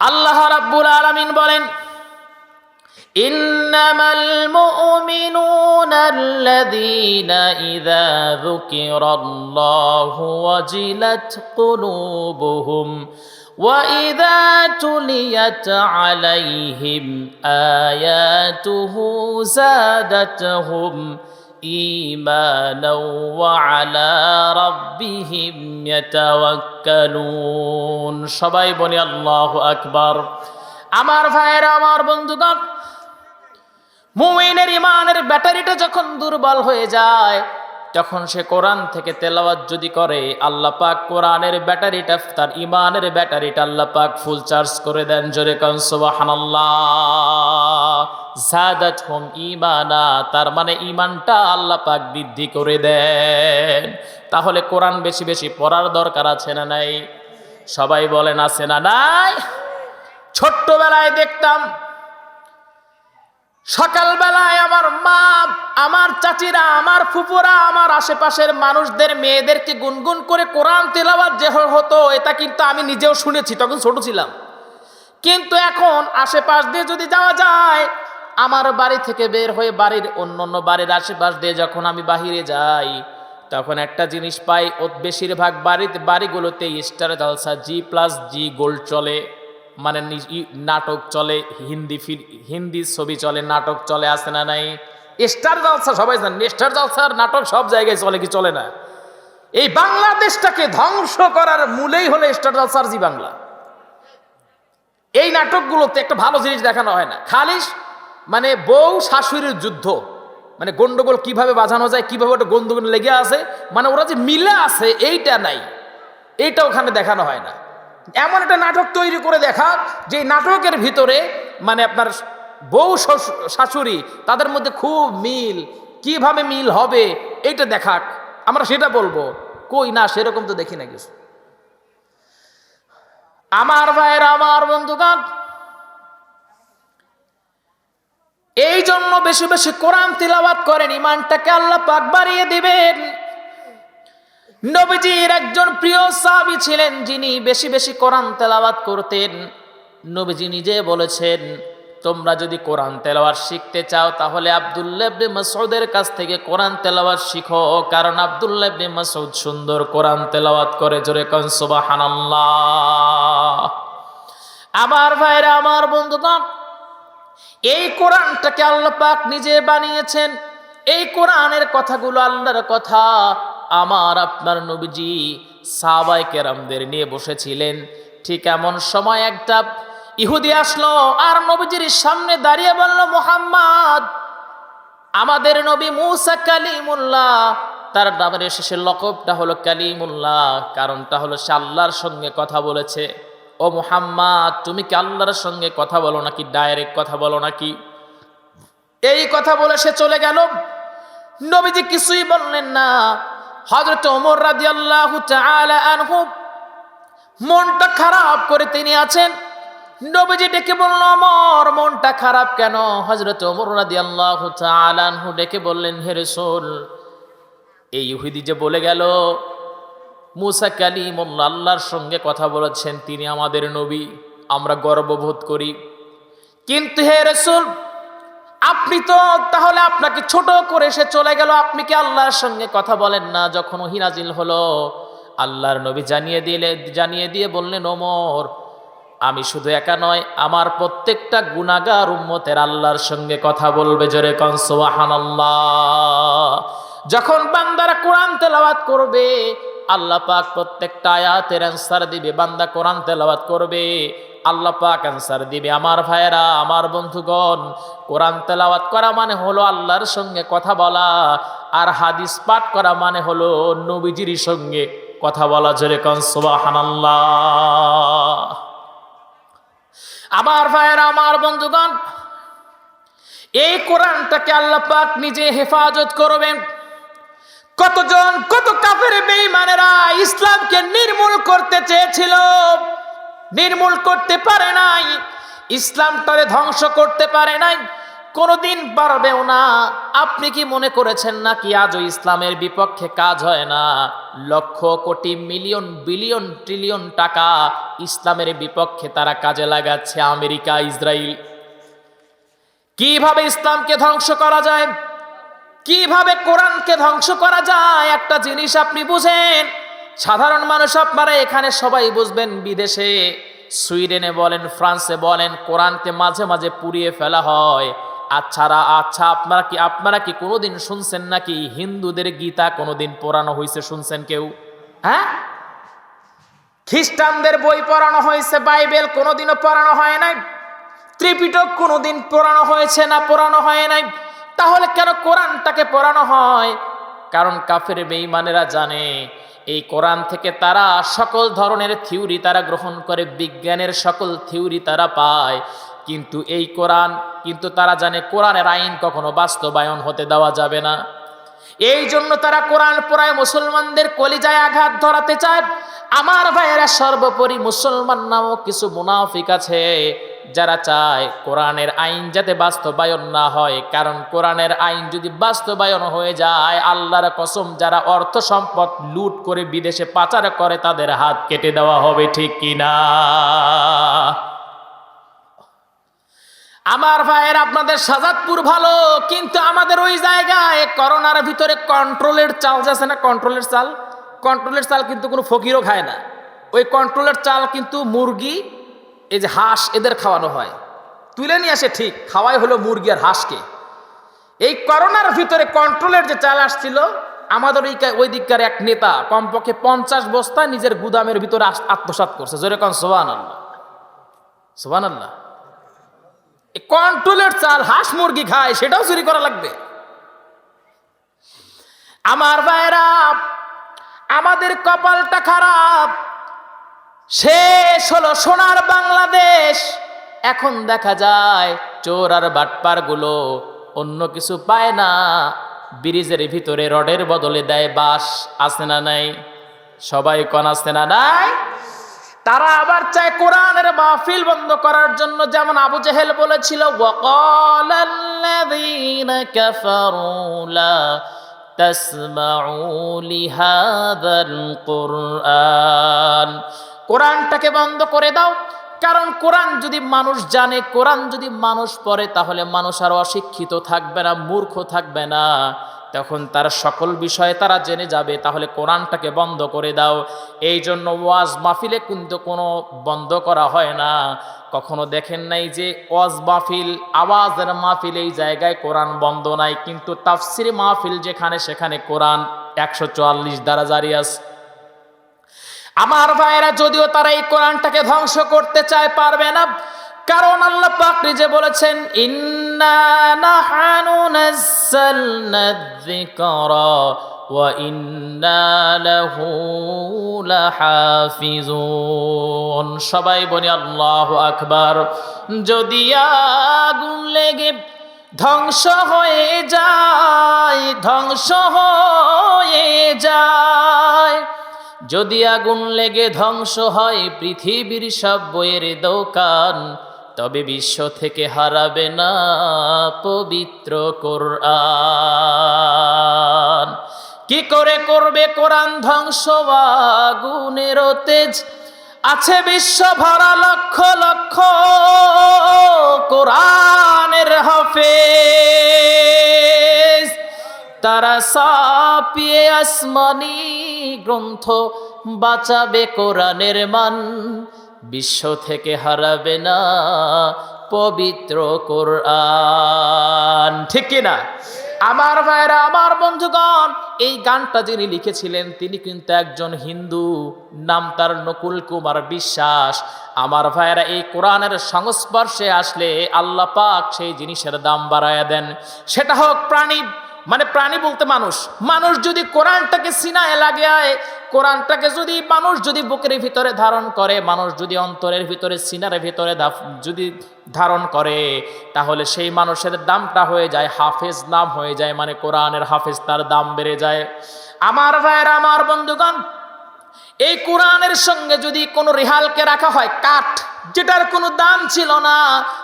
আল্লাহ রাব্বুল আলামিন বলেন إنما المؤمنون الذين إذا ذكر الله وجلت قلوبهم وإذا تليت عليهم آياته زادتهم إيمانا وعلى ربهم يتوكلون সবাই বলি আল্লাহু আকবার আমার ভাইয়েরা আমার বন্ধুগণ মুমিনের ইমানের ব্যাটারিটা যখন দুর্বল হয়ে যায় তখন সে কোরআন থেকে তেলাওয়াত যদি করে আল্লাহ পাক কোরআনের ব্যাটারিটা তার ইমানের ব্যাটারিটা আল্লাহ পাক ফুল চার্জ করে দেন জোরে কন সুবহানাল্লাহ জাদাত হুম ইমানা তার মানে ইমানটা আল্লাহ পাক বৃদ্ধি করে দেন। তাহলে কোরআন বেশি বেশি পড়ার দরকার আছে না নাই? সবাই বলেন আছে না নাই? ছোট্টবেলায় দেখতাম, সকালবেলায় আমার মা, আমার চাচিরা, আমার ফুপুরা আমার আশেপাশের মানুষদের, মেয়েদেরকে গুনগুন করে কোরআন তেলাওয়াত যে হতো, এটা কিন্তু আমি নিজেও শুনেছি, তখন ছোট ছিলাম। কিন্তু এখন আশেপাশ দিয়ে যদি যাওয়া যায় আমার বাড়ি থেকে বের হয়ে বাড়ির অন্য অন্য বাড়ির আশেপাশ দিয়ে যখন আমি বাহিরে যাই, তখন একটা জিনিস পাই, ও বেশিরভাগ বাড়িতে, বাড়িগুলোতে Star Jalsha Zee plus Zee gold চলে মানে নাটক চলে, হিন্দি হিন্দি ছবি চলে, নাটক চলে আসে না নাই? স্টার জলসা সবাই জানেন স্টার জলসার নাটক সব জায়গায় চলে কি চলে না? এই বাংলাদেশটাকে ধ্বংস করার মূলেই হলো স্টার জলসার জি বাংলা। এই নাটকগুলোতে একটা ভালো জিনিস দেখানো হয় না। খালিস মানে বউ শাশুড়ির যুদ্ধ। মানে গন্ডগোল কীভাবে বাজানো যায়, কীভাবে ওটা গন্ডগোল লেগে আছে মানে ওরা যে মিলে আছে, এইটা নাই। এইটা ওখানে দেখানো হয় না। এমন একটা নাটক তৈরি করে দেখা, যে নাটকের ভিতরে মানে আপনার বউ শাশুড়ি, তাদের মধ্যে খুব মিল, কীভাবে মিল হবে, এইটা দেখাক। আমরা সেটা বলব। কই না, সেরকম তো দেখি না কিছু। আমার ভাইয়ের, আমার বন্ধুগণ এই জন্য বেশি বেশি কোরআন তিলাবাত করেন ইমানটাকে আল্লাহ পাক বাড়িয়ে দিবেন। নবীজির একজন প্রিয় সাহাবী ছিলেন, যিনি বেশি বেশি কোরআন তেলাওয়াত করতেন। নবীজি নিজে বলেছেন, তোমরা যদি কোরআন তেলাওয়াত শিখতে চাও, তাহলে আব্দুল্লাহ ইবনে মাসউদের কাছ থেকে কোরআন তেলাওয়াত শিখো, কারণ আব্দুল্লাহ ইবনে মাসউদ সুন্দর কোরআন তেলাওয়াত করে, জোরে কোন সুবহানাল্লাহ। আমার ভাইরা, আমার বন্ধুগণ এই কোরআনটাকে আল্লাহ পাক নিজে বানিয়েছেন। এই কোরআনের কথাগুলো আল্লাহর কথা। আমার আপনার নবীজি সাহাবাই কেরামদের নিয়ে বসেছিলেন। ঠিক এমন সময় একটা ইহুদি আসলো আর নবীজির সামনে দাঁড়িয়ে বলল, মোহাম্মদ, আমাদের নবী মুসা কালিমুল্লাহ। তার নামের শেষের লকবটা হলো কালিমুল্লাহ, কারণটা হলো সে আল্লাহর সঙ্গে কথা বলেছে। ও মুহাম্মদ, তুমি কি আল্লাহর সঙ্গে কথা বলো নাকি ডাইরেক্ট কথা বলো নাকি? এই কথা বলে সে চলে গেল। নবীজি কিছুই বললেন না। হজরত ওমর রাদিয়াল্লাহু তাআলা আনহু মনটা খারাপ করে তিনি আছেন। নবীজি ডেকে বলল আমার মনটা খারাপ কেন? হজরত ওমর রাদিয়াল্লাহু তাআলা আনহু ডেকে বললেন, হে রাসূল, এই ইহুদি যে বলে গেল মুসা কালিমুল্লাহ আল্লাহর সঙ্গে কথা বলেছেন, তিনি আমাদের নবী, আমরা গর্ববোধ করি। কিন্তু হে রসুল, আপনি তো তাহলে আপনাকে ছোট করে সে চলে গেল, আপনি কি আল্লাহর সঙ্গে কথা বলেন না? যখন ওহি নাজিল হলো, আল্লাহর নবী জানিয়ে দিলে, জানিয়ে দিয়ে বললেন, ওমর, আমি শুধু একা নয়, আমার প্রত্যেকটা গুনাগার উম্মতের আল্লাহর সঙ্গে কথা বলবে জোরে কন, সুবহানাল্লাহ। যখন বান্দারা কোরআন তেলাওয়াত করবে আল্লাহ পাক প্রত্যেকটা আয়াতের অ্যান্সার দিবে, বান্দা কোরআন তেলাওয়াত করবে, আল্লাহ পাক অ্যান্সার দিবে। আমার ভাইয়েরা, আমার বন্ধুগণ, কোরআন তেলাওয়াত করা মানে হলো আল্লাহর সঙ্গে কথা বলা, আর হাদিস পাঠ করা মানে হলো নবীজির সঙ্গে কথা বলা। জোরে কন, সুবহানাল্লাহ। আমার ভাইয়েরা, আমার বন্ধুগণ, এই কোরআনটাকে আল্লাহ পাক নিজে হেফাজত করবেন। কতজন, কত কাফের বেঈমানেরা ইসলামকে নির্মূল করতে চেয়েছিল? নির্মূল করতে পারে নাই ইসলামটারে ধ্বংস করতে পারে নাই, কোনোদিন পারবেও না। আপনি কি মনে করেছেন না কি আজও ইসলামের বিপক্ষে কাজ হয় না? লক্ষ, কোটি, মিলিয়ন, বিলিয়ন, ট্রিলিয়ন টাকা ইসলামের বিপক্ষে তারা কাজে লাগাচ্ছে আমেরিকা ইসরায়েল কীভাবে ইসলামকে ধ্বংস করা যায়? কীভাবে কোরআনকে ধ্বংস করা যায়? একটা জিনিস আপনি বুঝেন। সাধারণ মানুষ আপনারা এখানে সবাই বুঝবেন, বিদেশে সুইডেনে বলেন, ফ্রান্সে বলেন, কোরআনকে মাঝে মাঝে পুড়িয়ে ফেলা হয়। আচ্ছারা আচ্ছা আপনারা কি আপনারা কি কোনোদিন শুনছেন নাকি? হিন্দুদের গীতা কোনোদিন পড়ানো হয়েছে, শুনছেন কেউ? হ্যাঁ? খ্রিস্টানদের বই পড়ানো হয়েছে, বাইবেল কোনোদিনও পড়ানো হয় নাই। ত্রিপিটক কোনোদিন পড়ানো হয়েছে না পড়ানো হয় নাই? তাহলে কেন কোরআনটাকে পড়ানো হয়? কারণ কাফের বেঈমানেরা জানে, এই কোরআন থেকে তারা সকল ধরনের থিওরি তারা গ্রহণ করে, বিজ্ঞানের সকল থিওরি তারা পায়। কিন্তু এই কোরআন, কিন্তু তারা জানে কোরআনের আইন কখনো বাস্তবায়ন হতে দেওয়া যাবে না। এই জন্য তারা কোরআন পড়ায় মুসলমানদের কলিজায় আঘাত ধরাতে চায়। আমার ভাইয়েরা সর্বোপরি মুসলমান নামক কিছু মুনাফিক আছে যারা চায় কোরআনের আইন যাতে বাস্তবায়ন না হয়, কারণ কোরআনের আইন যদি বাস্তবায়ন হয়ে যায়, আল্লাহর কসম যারা অর্থ সম্পদ লুট করে বিদেশে পাচার করে, তাদের হাত কেটে দেওয়া হবে, ঠিক কিনা আমার ভাইয়ের আপনাদের সাজাদপুর ভালো, কিন্তু আমাদের ওই জায়গায় করোনার ভিতরে কন্ট্রোলের চাল যাচ্ছে না কন্ট্রোলের চাল? কন্ট্রোলের চাল কিন্তু কোনো ফকিরও খায় না। ওই কন্ট্রোলের চাল কিন্তু মুরগি এই যে হাঁস, এদের খাওয়ানো হয়। তুলে নিয়ে আসে ঠিক, খাওয়াই হলো মুরগি আর হাঁসকে। এই করোনার ভিতরে কন্ট্রোলের যে চাল আসছিল আমাদের ওই ওই দিককার এক নেতা কমপক্ষে পঞ্চাশ বস্তা নিজের গুদামের ভিতরে আত্মসাৎ করছে। জোরে কন সোহান আল্লাহ সোহান আল্লাহ কন্ট্রোলের চাল হাঁস মুরগি খায়, সেটাও চুরি করা লাগবে। আমার ভাইরা, আমাদের কপালটা খারাপ। শেষ হলো সোনার বাংলাদেশ। এখন দেখা যায় চোর আর বাটপারগুলো অন্য কিছু পায় না। ব্রিজের ভিতরে রডের বদলে দেয় বাস আসে না নাই? সবাই কন আসে না নাই? তারা আবার চায় কোরআনের মাহফিল বন্ধ করার জন্য, যেমন আবু জেহেল বলেছিল ওয়াকালাল্লাযীনা কাফারু লা কোরআনটাকে বন্ধ করে দাও। কারণ কোরআন যদি মানুষ জানে, কোরআন যদি মানুষ পড়ে, তাহলে মানুষ আর অশিক্ষিত থাকবে না, মূর্খ থাকবে না। তখন তার সকল বিষয়ে তারা জেনে যাবে, তাহলে কোরআনটাকে বন্ধ করে দাও। এই জন্য ওয়াজ মাহফিলে কিন্তু কোনো বন্ধ করা হয় না। কখনো দেখেন নাই যে ওয়াজ মাহফিল, আওয়াজের মাহফিল এই জায়গায় কোরআন বন্ধ নাই, কিন্তু তাফসির মাহফিল যেখানে, সেখানে কোরআন একশো চুয়াল্লিশ দ্বারা জারি আছে। আমার ভাইয়েরা, যদিও তারা এই কোরআনটাকে ধ্বংস করতে চায়, পারবে না। কারণ আল্লাহ পাক নিজে বলেছেন, ইন্না নাহানু নাযালনা যিকরা ওয়া ইন্না লাহু লাহাফিজুন। সবাই বলি, আল্লাহু আকবার। যদি আগুন লেগে ধ্বংস হয়ে যায়, ধ্বংস হয়ে যায় যদি আগুন লেগে ধ্বংস হয় পৃথিবীর সব বইয়ের দোকান, তবে বিশ্ব থেকে হারাবে না পবিত্র কোরআন। কি করে করবে কোরআন ধ্বংস? আগুনের তেজ। আছে বিশ্ব ভরা লক্ষ লক্ষ কোরআনের হাফেজ। তারা সাপিয়ে আসমানি গ্রন্থ বাঁচাবে কোরআনের মান। বিশ্ব থেকে হারাবে না পবিত্র কোরআন। ঠিক কিনা আমার ভাইরা আমার বন্ধুগণ, এই গানটা যিনি লিখেছিলেন, তিনি কিন্তু একজন হিন্দু। নাম তার নকুল কুমার বিশ্বাস। আমার ভাইয়েরা, এই কোরআনের সংস্পর্শে আসলে আল্লাহ পাক সেই জিনিসের দাম বাড়ায়া দেন। সেটা হোক প্রাণী মানে প্রাণী বলতে মানুষ। মানুষ যদি কোরআনটাকে সিনায় লাগায়, কোরআনটাকে যদি মানুষ যদি বুকের ভিতরে ধারণ করে, মানুষ যদি অন্তরের ভিতরে সিনার ভিতরে যদি ধারণ করে, তাহলে সেই মানুষের দামটা হয়ে যায়, হাফেজ নাম হয়ে যায় মানে কোরআনের হাফেজ তার দাম বেড়ে যায়। আমার ভাইয়ের, আমার বন্ধুগণ, এই কোরআনের সঙ্গে যদি কোনো রেহালকে রাখা হয়, কাঠ, যেটার কোনো দাম ছিল না,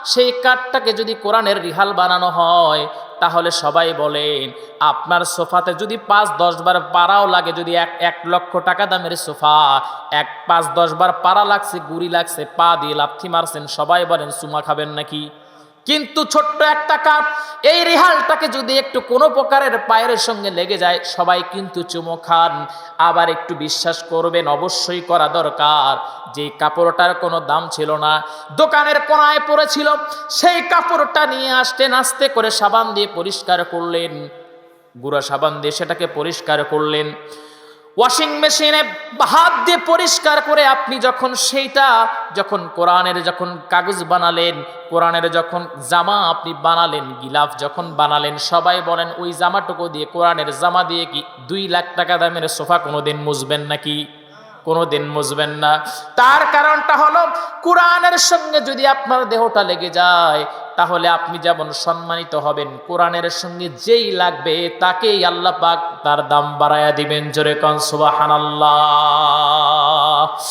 সেই কাঠটাকে যদি কোরআনের রিহাল বানানো হয় তাহলে সবাই বলেন, আপনার সোফাতে যদি পাঁচ দশ বার পাড়াও লাগে, যদি এক এক লক্ষ টাকা দামের সোফা, এক পাঁচ দশ বার পাড়া লাগছে, গুড়ি লাগছে, পা দিয়ে লাথি মারছেন, সবাই বলেন, সুমা খাবেন নাকি? কিন্তু ছোট্ট একটা কাপ, এই রেহালটাকে যদি একটু কোনো প্রকারের পায়ের সঙ্গে লেগে যায়, সবাই কিন্তু চুমো খান। আবার একটু বিশ্বাস করবেন, অবশ্যই করা দরকার। যে কাপড়টার কোনো দাম ছিল না, দোকানের কোনায় পড়েছিল, সেই কাপড়টা নিয়ে আসতে নাস্তে করে সাবান দিয়ে পরিষ্কার করলেন। গুঁড়া সাবান দিয়ে সেটাকে পরিষ্কার করলেন। ওয়াশিং মেশিনে হাত দিয়ে পরিষ্কার করে আপনি যখন সেইটা যখন কোরআনের যখন কাগজ বানালেন, কোরআনের যখন জামা আপনি বানালেন, গিলাফ যখন বানালেন, সবাই বলেন, ওই জামাটুকু দিয়ে, কোরআনের জামা দিয়ে কি দুই লাখ টাকা দামের সোফা কোনোদিন মুছবেন নাকি? কোনোদিন মুছবেন না। তার কারণটা হলো, কোরআনের সঙ্গে যদি আপনার দেহটা লেগে যায় তাহলে আপনি যেমন সম্মানিত হবেন, কোরআনের সঙ্গে যেই লাগবে তাকেই আল্লাহ পাক তার দাম বাড়ায়া দিবেন। জোরে কনসুবাহান সুবহানাল্লাহ।